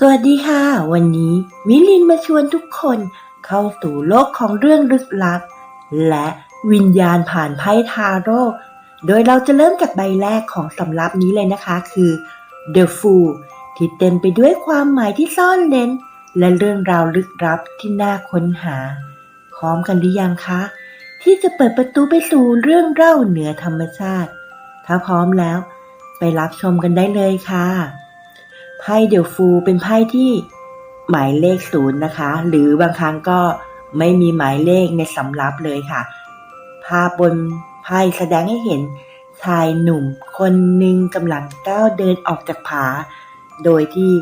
สวัสดีค่ะ วันนี้มิลินมาชวนทุกคนเข้าสู่โลกของเรื่องลึกลับ และวิญญาณผ่านไพ่ทาโร่โดยเราจะเริ่มจากใบแรกของสำรับนี้เลยนะคะคือ The Fool ที่เต็มไปด้วยความหมายที่ซ่อนเร้น และเรื่องราวลึกลับที่น่าค้นหา พร้อมกันหรือยังคะ ที่จะเปิดประตูไปสู่เรื่องเล่าเหนือธรรมชาติ ถ้าพร้อมแล้ว ไปรับชมกันได้เลยค่ะ ไพ่เดลฟูเป็นไพ่ที่หมายเลขศูนย์นะคะ หรือบางครั้งก็ไม่มีหมายเลขในสำรับเลยค่ะ ภาพบนไพ่แสดงให้เห็นชายหนุ่มคนหนึ่งกำลังก้าวเดินออกจากผา โดยที่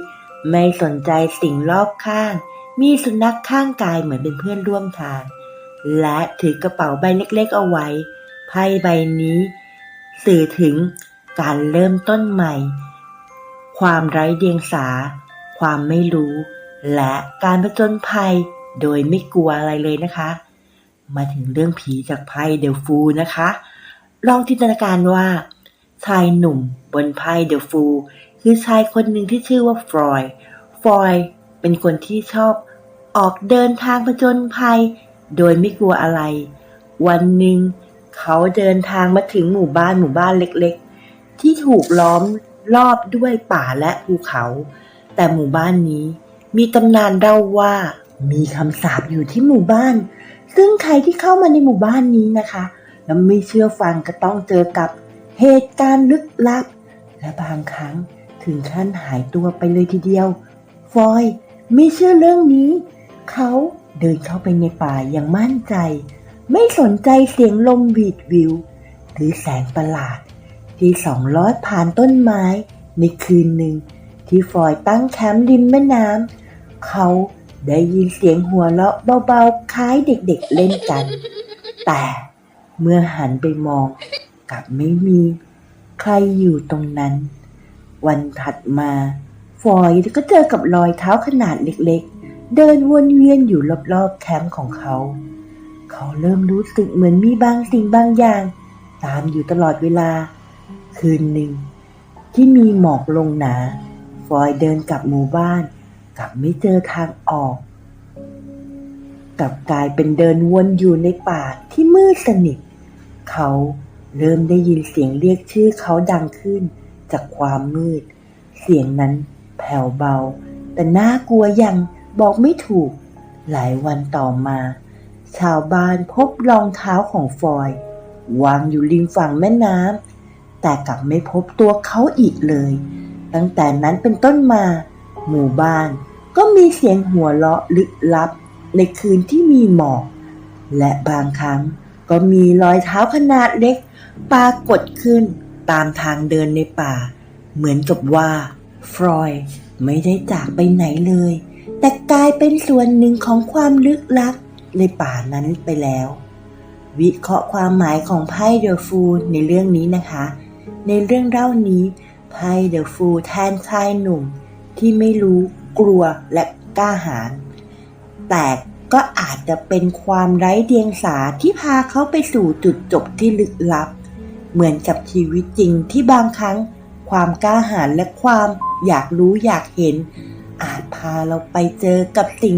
ไม่สนใจสิ่งรอบข้าง มีสุนัขข้างกายเหมือนเป็นเพื่อนร่วมทาง และถือกระเป๋าใบเล็กๆเอาไว้ ไพ่ใบนี้ สื่อถึงการเริ่มต้นใหม่ ความไร้เดียงสา ความไม่รู้ และการผจญภัยโดยไม่กลัวอะไรเลยนะคะ มาถึงเรื่องผีจากไพ่เดลฟูนะคะ ลองจินตนาการว่า ชายหนุ่มบนไพ่เดลฟู คือชายคนหนึ่งที่ชื่อว่าฟรอยฟรอยเป็นคนที่ชอบออกเดินทางผจญภัย โดยไม่กลัวอะไร วันหนึ่งเขาเดินทางมาถึงหมู่บ้านหมู่บ้านเล็กๆ ที่ถูกล้อม รอบด้วยป่าและภูเขา แต่หมู่บ้านนี้มีตำนานเล่าว่า มีคำสาปอยู่ที่หมู่บ้าน ซึ่งใครที่เข้ามาในหมู่บ้านนี้นะคะ แล้วไม่เชื่อฟังก็ต้องเจอกับเหตุการณ์ลึกลับ และบางครั้งถึงขั้นหายตัวไปเลยทีเดียว ฟอยไม่เชื่อเรื่องนี้ เขาเดินเข้าไปในป่าอย่างมั่นใจ ไม่สนใจเสียงลมวีดวิว หรือแสงประหลาด ที่สองลอดผ่านต้นไม้ในคืนหนึ่ง ที่ฟอยตั้งแคมป์ริมแม่น้ำเขาได้ยินเสียงหัวเราะเบาๆ คล้ายเด็กๆเล่นกัน แต่เมื่อหันไปมองกลับไม่มีใครอยู่ตรงนั้น วันถัดมาฟอยก็เจอกับรอยเท้าขนาดเล็กๆ เดินวนเวียนอยู่รอบๆแคมป์ของเขา เขาเริ่มรู้สึกเหมือนมีบางสิ่งบางอย่าง ตามอยู่ตลอดเวลา คืนหนึ่ง ที่มีหมอกลงหนา ฟอยเดินกลับหมู่บ้าน กลับไม่เจอทางออก กลับกลายเป็นเดินวนอยู่ในป่าที่มืดสนิท เขาเริ่มได้ยินเสียงเรียกชื่อเขาดังขึ้น จากความมืด เสียงนั้นแผ่วเบา แต่น่ากลัวย่างบอกไม่ถูก หลายวันต่อมา ชาวบ้านพบรองเท้าของฟอยวางอยู่ริมฝั่งแม่น้ำ แต่กลับไม่พบตัวเขาอีกเลย ตั้งแต่นั้นเป็นต้นมา หมู่บ้านก็มีเสียงหัวเราะลึกลับในคืนที่มีหมอก และบางครั้งก็มีรอยเท้าขนาดเล็ก ปรากฏขึ้นตามทางเดินในป่า เหมือนกับว่า ฟรอยด์ไม่ได้จากไปไหนเลย แต่กลายเป็นส่วนหนึ่งของความลึกลับในป่านั้นไปแล้ว วิเคราะห์ความหมายของไพ่เดอฟูในเรื่องนี้นะคะ ในเรื่องเล่านี้ไพ่เดอะฟูลแทนชายหนุ่ม ที่ไม่รู้กลัวและกล้าหาญแต่ก็อาจจะเป็นความไร้เดียงสาที่พาเขาไปสู่จุดจบที่ลึกลับ เหมือนกับชีวิตจริงที่บางครั้ง ความกล้าหาญและความอยากรู้อยากเห็น อาจพาเราไปเจอกับสิ่ง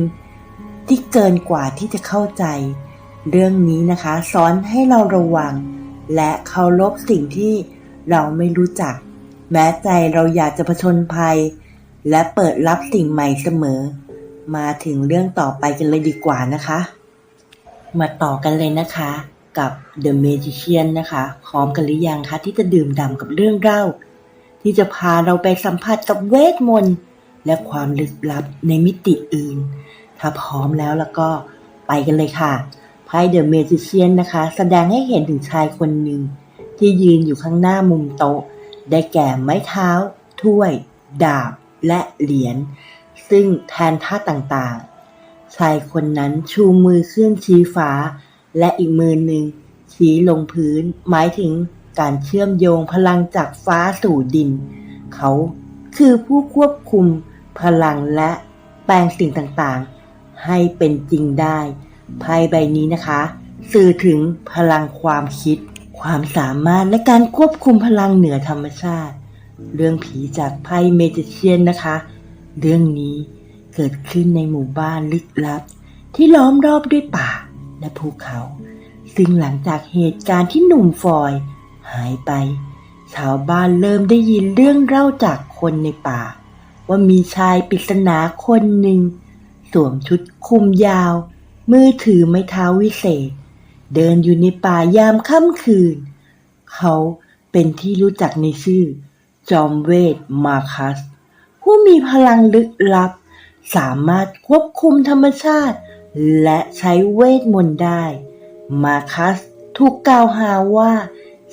ที่เกินกว่าที่จะเข้าใจ เรื่องนี้นะคะสอนให้เราระวัง และเคารพสิ่งที่ เราไม่รู้จัก แม้ใจเราอยากจะผจญภัย และเปิดรับสิ่งใหม่เสมอ มาถึงเรื่องต่อไปกันเลยดีกว่านะคะ มาต่อกันเลยนะคะกับ The Magician นะคะ พร้อมกันหรือยังคะ ที่จะดื่มด่ำกับเรื่องเล่า ที่จะพาเราไปสัมผัสกับเวทมนต์ และความลึกลับในมิติอื่น ถ้าพร้อมแล้วแล้วก็ไปกันเลยค่ะไพ่ The Magician นะคะ แสดงให้เห็นถึงชายคนหนึ่ง ที่ยืนอยู่ข้างหน้ามุมโต๊ะ ได้แก่ไม้เท้า ถ้วย ดาบ และเหรียญ ซึ่งแทนท่าต่างๆ ชายคนนั้นชูมือขึ้นชี้ฟ้า และอีกมือหนึ่งชี้ลงพื้น หมายถึงการเชื่อมโยงพลังจากฟ้าสู่ดิน เขาคือผู้ควบคุมพลังและแปลงสิ่งต่างๆ ให้เป็นจริงได้ไพ่ใบนี้นะคะ สื่อถึงพลังความคิด ความสามารถและการควบคุมพลังเหนือธรรมชาติ เรื่องผีจากไพ่เมจิเชียนนะคะ เรื่องนี้เกิดขึ้นในหมู่บ้านลึกลับ ที่ล้อมรอบด้วยป่าและภูเขา ซึ่งหลังจากเหตุการณ์ที่หนุ่มฟอย หายไป ชาวบ้านเริ่มได้ยินเรื่องเล่าจากคนในป่า ว่ามีชายปริศนาคนหนึ่งสวมชุดคลุมยาว มือถือไม้เท้าวิเศษ เดินอยู่ในป่ายามค่ำคืน เขาเป็นที่รู้จักในชื่อ จอมเวทมาคัส ผู้มีพลังลึกลับ สามารถควบคุมธรรมชาติ และใช้เวทมนต์ได้ มาคัสถูกกล่าวหาว่า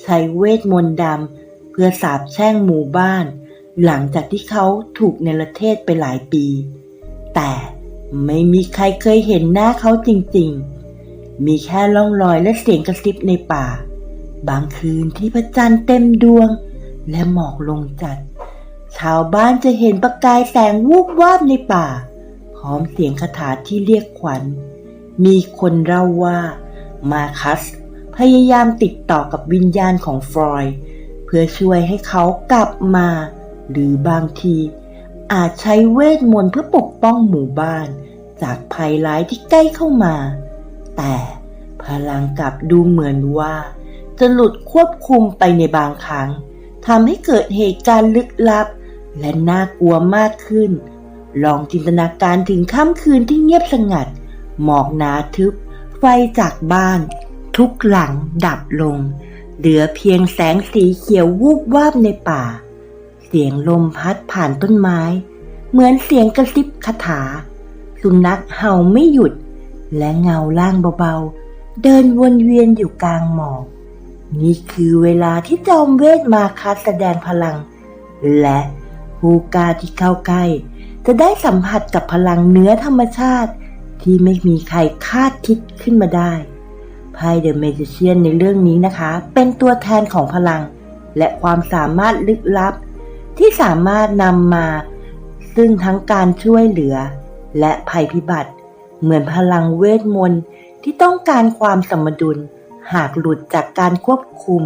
ใช้เวทมนต์ดำเพื่อสาบแช่งหมู่บ้าน หลังจากที่เขาถูกเนรเทศไปหลายปี แต่ไม่มีใครเคยเห็นหน้าเขาจริงๆ มีแค่ร่องรอยและเสียงกระซิบในป่า บางคืนที่พระจันทร์เต็มดวง และหมอกลงจัด ชาวบ้านจะเห็นประกายแสงวูบวาบในป่า พร้อมเสียงคาถาที่เรียกขวัญ มีคนเล่าว่า มาคัส พยายามติดต่อกับวิญญาณของฟรอยเพื่อช่วยให้เขากลับมา หรือบางที อาจใช้เวทมนต์เพื่อปกป้องหมู่บ้าน จากภัยร้ายที่ใกล้เข้ามา แต่พลังกลับดูเหมือนว่า จะหลุดควบคุมไปในบางครั้งทำให้เกิดเหตุการณ์ลึกลับ และน่ากลัวมากขึ้น ลองจินตนาการถึงค่ำคืนที่เงียบสงัด หมอกหนาทึบ ไฟจากบ้าน ทุกหลังดับลง เหลือเพียงแสงสีเขียววูบวาบในป่า เสียงลมพัดผ่านต้นไม้ เหมือนเสียงกระซิบคาถา สุนัขเห่าไม่หยุด และเงาล่างเบาๆ เดินวนเวียนอยู่กลางหมอกนี่คือเวลาที่จอมเวทมาคัสแสดงพลัง และผู้กาที่เข้าใกล้ จะได้สัมผัสกับพลังเนื้อธรรมชาติ ที่ไม่มีใครคาดคิดขึ้นมาได้ไพ่เดอะเมจิเชียนในเรื่องนี้นะคะ เป็นตัวแทนของพลัง และความสามารถลึกลับ ที่สามารถนำมา ซึ่งทั้งการช่วยเหลือ และภัยพิบัติ เหมือนพลังเวทมนต์ที่ต้องการความสมดุล หากหลุดจากการควบคุม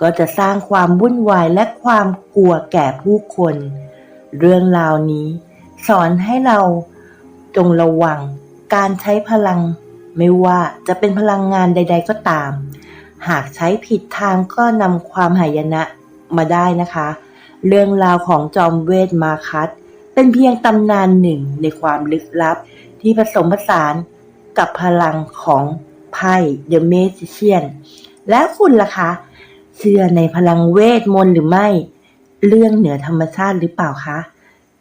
ก็จะสร้างความวุ่นวายและความกลัวแก่ผู้คน เรื่องราวนี้ สอนให้เราจงระวังการใช้พลัง ไม่ว่าจะเป็นพลังงานใด ๆ ก็ตาม หากใช้ผิดทางก็นำความหายนะมาได้นะคะ เรื่องราวของจอมเวทมาคัสเป็นเพียงตำนานหนึ่งในความลึกลับ ที่ผสมผสานกับพลังของไพ่เดอะเมจิเชียนแล้วคุณล่ะคะ เชื่อในพลังเวทมนต์หรือไม่ เรื่องเหนือธรรมชาติหรือเปล่าคะ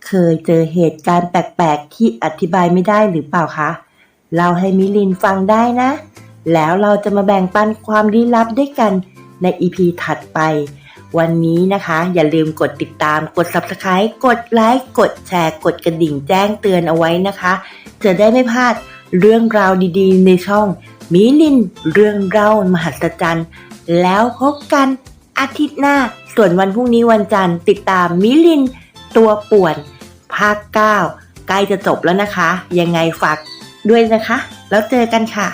เคยเจอเหตุการณ์แปลกๆ ที่อธิบายไม่ได้หรือเปล่าคะเราให้มิลินฟังได้นะ แล้วเราจะมาแบ่งปันความลี้ลับด้วยกันในอีพีถัดไป วันนี้นะคะ อย่าลืมกดติดตามกด subscribe กดไลค์กดแชร์กดกระดิ่งแจ้งเตือนเอาไว้นะคะ จะได้ไม่พลาดเรื่องราวดีๆ ในช่องมิลินเรื่องเล่ามหัศจรรย์ แล้วพบกันอาทิตย์หน้า ส่วนวันพรุ่งนี้วันจันทร์ ติดตามมิลินตัวป่วน ภาค 9 ใกล้จะจบแล้วนะคะ ยังไงฝากด้วยนะคะ แล้วเจอกันค่ะ